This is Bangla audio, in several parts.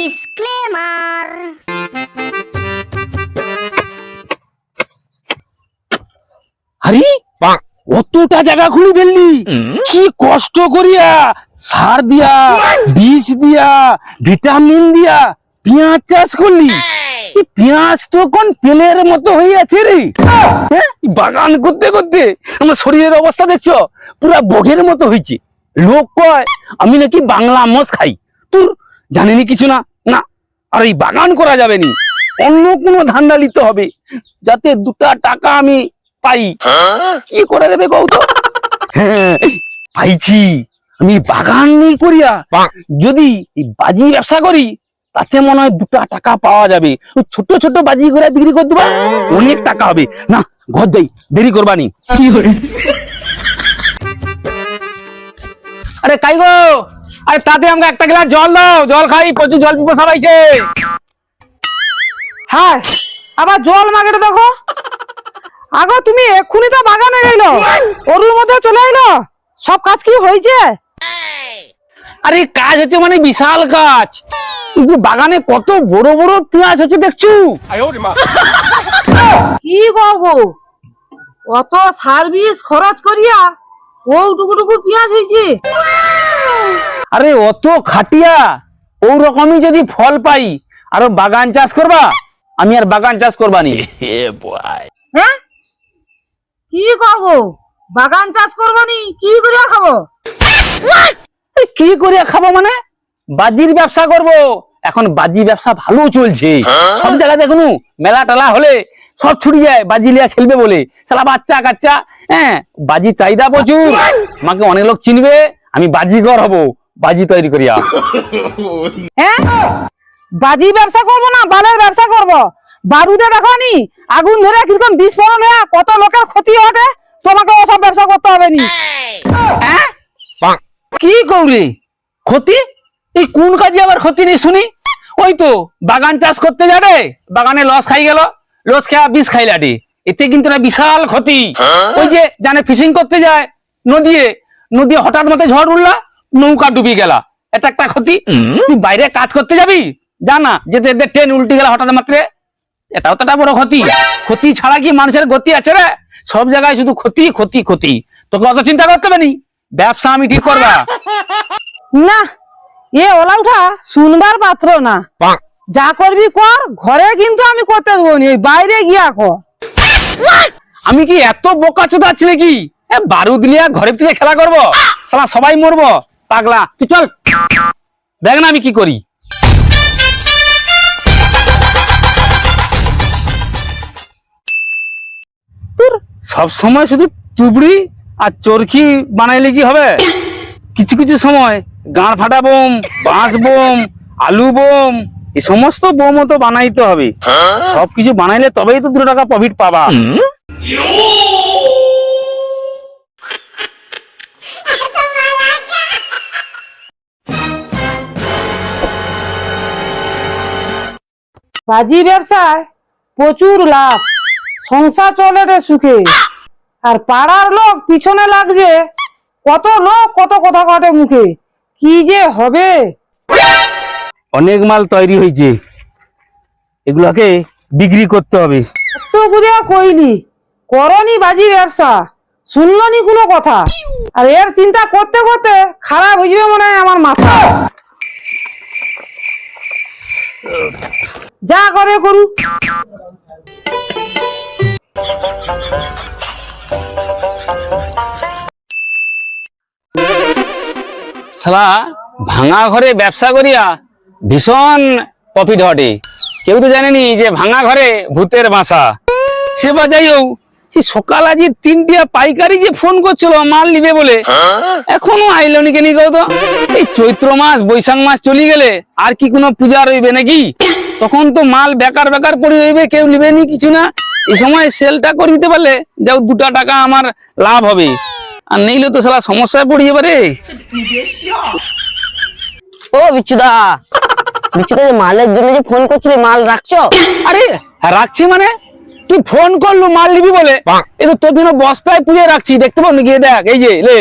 ডিসক্লেমার আরে অতটা জায়গা খুলে ফেললি। কি কষ্ট করিয়া সার দিয়া বীজ দিয়া ভিটামিন দিয়া পেঁয়াজ চাষ করলি? এই। পেঁয়াজ তো কোন পেলের মতো হয়ে আছে রে। হ্যাঁ? এই বাগান করতে করতে আমার শরীরের অবস্থা দেখছ পুরা বঘের মতো হয়েছে লোক কয় আমি নাকি বাংলা মদ খাই। তোর জানিনি কিছু না? আর এই বাগান করা যাবে নি। অন্য কোনো ধান্দা নিতে হবে যাতে দুটা টাকা আমি পাই। কি করে দেবে কৌত হ্যাঁ পাইছি। আমি বাগান নেই করিয়া। যদি বাজি ব্যবসা করি তাতে মনে হয় দুটা টাকা পাওয়া যাবে। ছোট ছোট বাজি করে বিক্রি করে দেবা অনেক টাকা হবে। না ঘর যাই দেরি করবানি আরে কাই গো? আরে তাতে আমাকে একটা গ্লাস জল দাও। জল খাই প্রচুর জল পিপাসা পাইছে। হ্যাঁ আবার জল মাগেটে দেখো। আগো তুমি এক্ষুনি তো বাগানে গেলো ওর মধ্যে চলে এলো সব কাজ কি হয়েছে আরে কাজ হচ্ছে মানে বিশাল কাজ। এই যে বাগানে কত বড় বড় পেঁয়াজ হচ্ছে দেখছু? কি গো অত সার্ভিস খরচ করিয়া ও টুকু টুকু পেঁয়াজ হয়েছে আরে অত খাটিয়া। ও রকমই যদি ফল পাই আরও বাগান চাষ করবা? আমি আর বাগান চাষ করবানি হ্যাঁ? কি গো বাগান চাষ করবানি কি করিয়া খাব? কি করিয়া খাব মানে? বাজির ব্যবসা করব। এখন বাজি ব্যবসা ভালো চলছে। সব জায়গাতে এখনও মেলা টেলা হলে সব ছুটি যায় বাজি লিয়া খেলবে বলে। সালা বাচ্চা কাচ্চা হ্যাঁ বাজি চাহিদা প্রচুর। আমাকে অনেক লোক চিনবে আমি বাজিগর হব। বাজি তৈরি করিয়া হ্যাঁ? বাজি ব্যবসা করব না বালের ব্যবসা করব। বারুদে দেখো নি আগুন ধরে কীরকম বিস্ফোরণ হয়ে কত লোকের ক্ষতি ঘটে তোমাকে ওসব ব্যবসা করতে হবে নি। হ্যাঁ? কি কৌরে ক্ষতি? এই কোন কাজে আবার ক্ষতি নেই শুনি? ওই তো বাগান চাষ করতে যাবে বাগানে লস খাই গেল লস খেয়া বিষ খাইলাটি এতে কিন্তু না বিশাল ক্ষতি। ওই যে জানে ফিশিং করতে যায় নদীয়ে নদী হঠাৎ মতো ঝড় উঠলা নৌকা ডুবি গেলা। এটা একটা ক্ষতি। তুই বাইরে কাজ করতে যাবি? জানা যেতে যেতে ট্রেন উল্টে গেল হঠাৎ মাত্রে। এটাও তো একটা বড় ক্ষতি। ক্ষতি ছাড়া কি মানুষের গতি আছে রে? সব জায়গায় শুধু ক্ষতি ক্ষতি ক্ষতি। তোকে অত চিন্তা করতে হবে নি। ব্যবসা আমি ঠিক করবা। না এ ওলাউঠা শুনবার পাত্র না। যা করবি কর ঘরে কিন্তু আমি করতে দেবো নি বাইরে গিয়া কর। আমি কি এত বোকা চোদা আছি নাকি? এ, বারুদ লিয়া ঘরের থেকে খেলা করব? সালা সবাই মরবো। পাগলা তুই চল। দেখ না আমি কি করি। তোর সব সময় শুধু চুবড়ি আর চরকি বানাইলে কি হবে? কিছু কিছু সময় গাঁড় ফাটা বোম বাঁশ বোম আলু বোম এই সমস্ত বোম তো বানাইতে হবে। সবকিছু বানাইলে তবেই তো দুটো টাকা প্রফিট পাবা। বাজি ব্যবসায় প্রচুর লাভ সংসার চলে রে সুখে। আর পাড়ার লোক পিছনে লাগছে কত লোক কত কথা কাটে মুখে কি যে হবে? অনেক মাল তৈরি হয়েছে এগুলাকে বিক্রি করতে হবে। বুঝে কইলি করনি বাজি ব্যবসা শুনলনি কোনো কথা? আর এর চিন্তা করতে করতে খারাপ হইবে মনে হয় আমার মাথা। যা করে করু। শালা, ভাঙা ঘরে ব্যবসা করিয়া ভীষণ প্রফিট ঘটে কেউ তো জানেনি যে ভাঙা ঘরে ভূতের বাসা। সে বা যাই হোক, সে সকাল আজ তিনটিয়া পাইকারি যে ফোন করছিল, মাল নিবে বলে, এখনও আইলো নি কেনি তো? এই চৈত্র মাস, বৈশাখ মাস চলে গেলে আর কি কোনো পূজা রইবে নাকি? তখন তো মাল বেকার বেকার পড়ে রইবে কেউ নিবে নি কিছু না। এই সময় সেলটা করে দিতে পারলে যাও দুটা টাকা আমার লাভ হবে। আর নেইলে তো সালা সমস্যায় পড়ে যাবে রে। ও বিচ্ছুদা বিচ্ছুদা যে মালের জন্য যে ফোন করছিলে মাল রাখছো? আরে রাখছি মানে? তুই ফোন করলু মাল নিবি বলে? এই তো তোর জন্য বস্তায় পুড়ে রাখছি দেখতে পাবো গিয়ে দেখ এই যে লে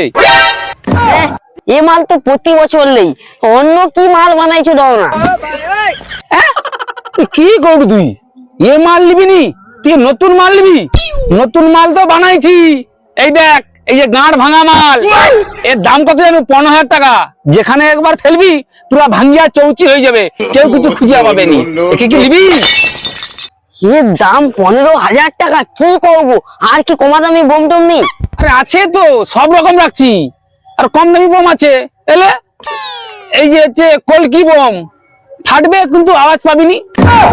এ মাল তো প্রতি বছর নেই। অন্য কি মাল বানাইছো দাও না। হ্যাঁ? কি করবি তুই? এ মাল নিবি নি? তুই নতুন মাল নিবি? নতুন মাল তো বানাইছি। এই দেখ, এই যে গাঁড় ভাঙা মাল। এর দাম কত জানো? পনেরো হাজার টাকা। যেখানে একবার ফেলবি, পুরা ভাঙ্গিয়া চৌচি হয়ে যাবে। কেউ কিছু খুঁজিয়া পাবে নি। একে কি নিবি? এর দাম পনেরো হাজার টাকা, কি করব? আর কি কমা দামি বোম টোম নেই? আরে আছে তো, সব রকম রাখছি। আর কম দামি বোম আছে। এলে? এই যে হচ্ছে কলকি বোম। ফাটবে কিন্তু আওয়াজ পাবিনি।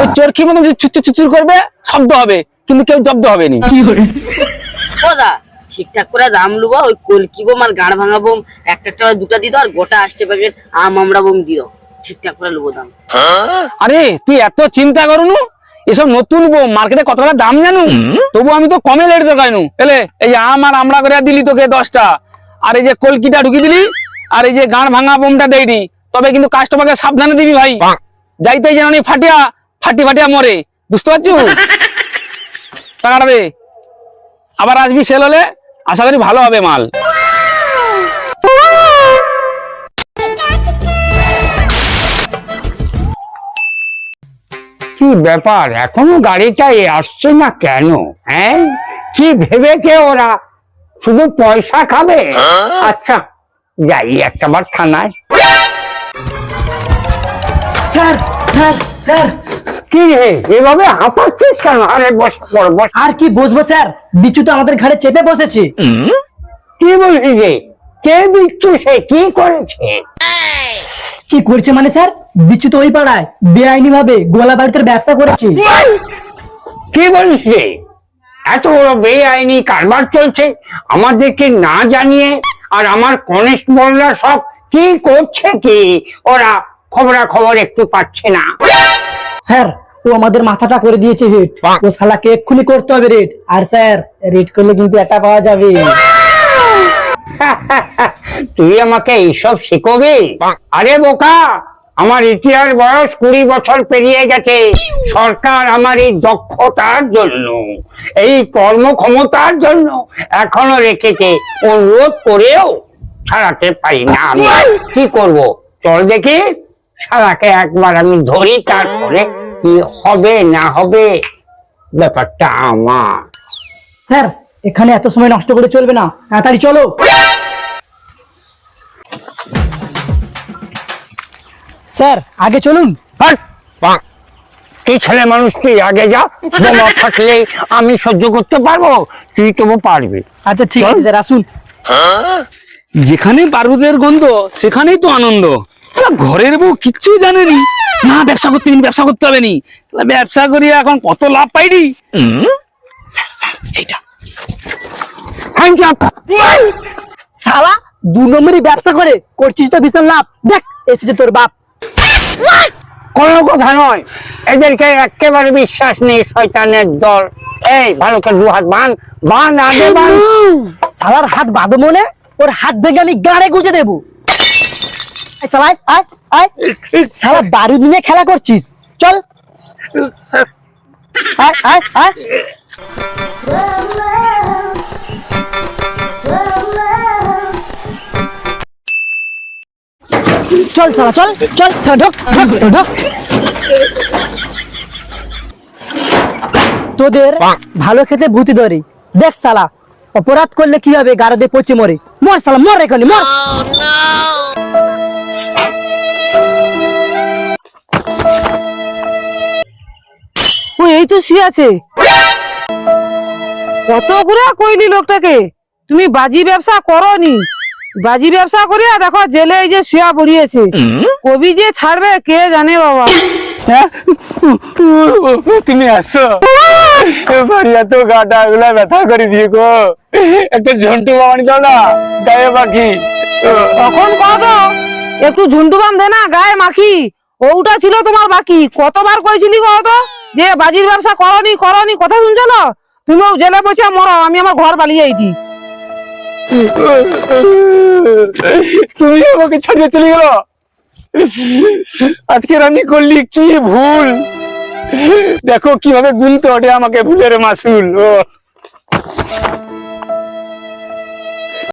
ওই চরকি মতন যে ছুচুর ছুচুর করবে শব্দ হবে কিন্তু কেউ জব্দ হবে নি দাদা ঠিকঠাক করে দাম লুবা ওই কলকি বোম আর গাড় ভাঙা বোম একটা একটা করে দুটা দিত আর গোটা আসতে প্যাকেট আম আমরা বোম দিও। ঠিকঠাক করে লুবো দাম। আরে তুই এত চিন্তা করুনু? এসব নতুন বোম মার্কেটে কত টাকা দাম জানু? তবু আমি তো কমে লেট দেখাইনু এলে এই যে আম আর আমরা করে দিলি তোকে দশটা। আর এই যে কলকিটা ঢুকি দিলি আর এই যে গাঁড় ভাঙা বোমটা দেয়নি তবে কিন্তু কাস্টমারকে সাবধানে দিবি ভাই। যাইতে যেন ফাটিয়া ফাটি ফাটিয়া মরে। বুঝতে পারছ? টাকাটা দে। আবার আসবি সেল হলে আশা করি ভালো হবে মাল। কি ব্যাপার? এখনও গাড়িটা এ আসছে না কেন? হ্যাঁ? কি ভেবেছে ওরা? শুধু পয়সা খাবে? আচ্ছা যাই একটাবার থানায়। Sir sir sir. কি রে এভাবে হাঁপাচ্ছিস কেন? আরে বস পড় বস। আর কি বসবো স্যার? বিচু তো আমাদের ঘাড়ে চেপে বসেছে। কি বলছিস রে? কে বিচ্ছু সে? কি করেছে? কি করছে মানে স্যার? বিচু তো ওই পাড়ায় বেআইনি ভাবে গোলা বাড়িতে ব্যবসা করেছে। কি বলিস রে? এত বড় বেআইনি কারবার চলছে। আমাদেরকে না জানিয়ে আর আমার কনস্টেবলরা সব কি করছে কি? ওরা খবরা খবর একটু পাচ্ছে না। স্যার ও আমাদের মাথাটা করে দিয়েছে হেড ও শালাকে এক্ষুনি করতে হবে রেড। আর স্যার রেড করলে কিন্তু এটা পাওয়া যাবে। তুই আমাকে এইসব শিখবি? আরে বোকা আমার ইতিহাস বয়স কুড়ি বছর পেরিয়ে গেছে। সরকার আমার এই দক্ষতার জন্য এই কর্মক্ষমতার জন্য এখনও রেখেছে। অনুরোধ করেও ছাড়াতে পারি না আমি। কি করব? চল দেখি। সারাকে একবার আমি ধরি তারপরে কি হবে না হবে ব্যাপারটা আমার। স্যার এখানে এত সময় নষ্ট করে চলবে না। তাড়াতাড়ি চলো। স্যার আগে চলুন! তুই ছেলে মানুষ তুই? আগে যা বোমা ফাটলে আমি সহ্য করতে পারব তুই তবু পারবি। আচ্ছা ঠিক আছে স্যার আসুন। যেখানে বারুদের গন্ধ সেখানেই তো আনন্দ। ঘরের বউ কিচ্ছু জানেনি। না ব্যবসা করতে হবে ব্যবসা করতে হবে নি। ব্যবসা করি এখন কত লাভ পাইনি? স্যার স্যার এইটা। Hands দু নম্বরই ব্যবসা করে করছিস তো ভীষণ লাভ। দেখ এসেছে তোর বাপ। কোনো কথা নয়। এদেরকে একেবারে বিশ্বাস নেই শয়তানের দল। এই ভালো করে দু হাত বান বান আগে বান শালার হাত বাঁধো মনে ওর হাত ভেঙে আমি গাড়ে গুজে দেবো। আয় বারুদ নিয়ে খেলা করছিস। চল। চল শালা চল চল। ঢোক তোদের ভালো খেতে ভূতি ধরে। দেখ শালা অপরাধ করলে কি হবে গারদে পচে মরে। মর শালা মর এখানে, মর। তো শুয়ে আছে। কত করে কইলি লোকটাকে? তুমি বাজি ব্যবসা করনি। বাজি ব্যবসা করিয়া দেখো জেলে এই যে শুয়া পড়িয়েছে। কবি যে ছাড়বে কে জানে বাবা। হ্যাঁ? তুমি আসো। বাড়িয়া তো গাটা গুলা ব্যথা করে দিয়ে গো। একটা ঝন্টু বাবানি দাও না গায়ে পাখি তখন কত একটু ঝন্টু বাম দে না গায়ে মাখি। ওটা ছিল তোমার বাকি। কতবার কইছিলি কত যে বাজির ব্যবসা করনি করনি, কথা শুনছো না? তুমিও জেলে বসে মরো, আমি আমার ঘর পালিয়ে আইছি। তুমি আমাকে ছাড়িয়ে চলে গেল। আজকে আমি করলি কি ভুল? দেখো কীভাবে গুনতে ওঠে আমাকে ভুলের মাসুল, ও।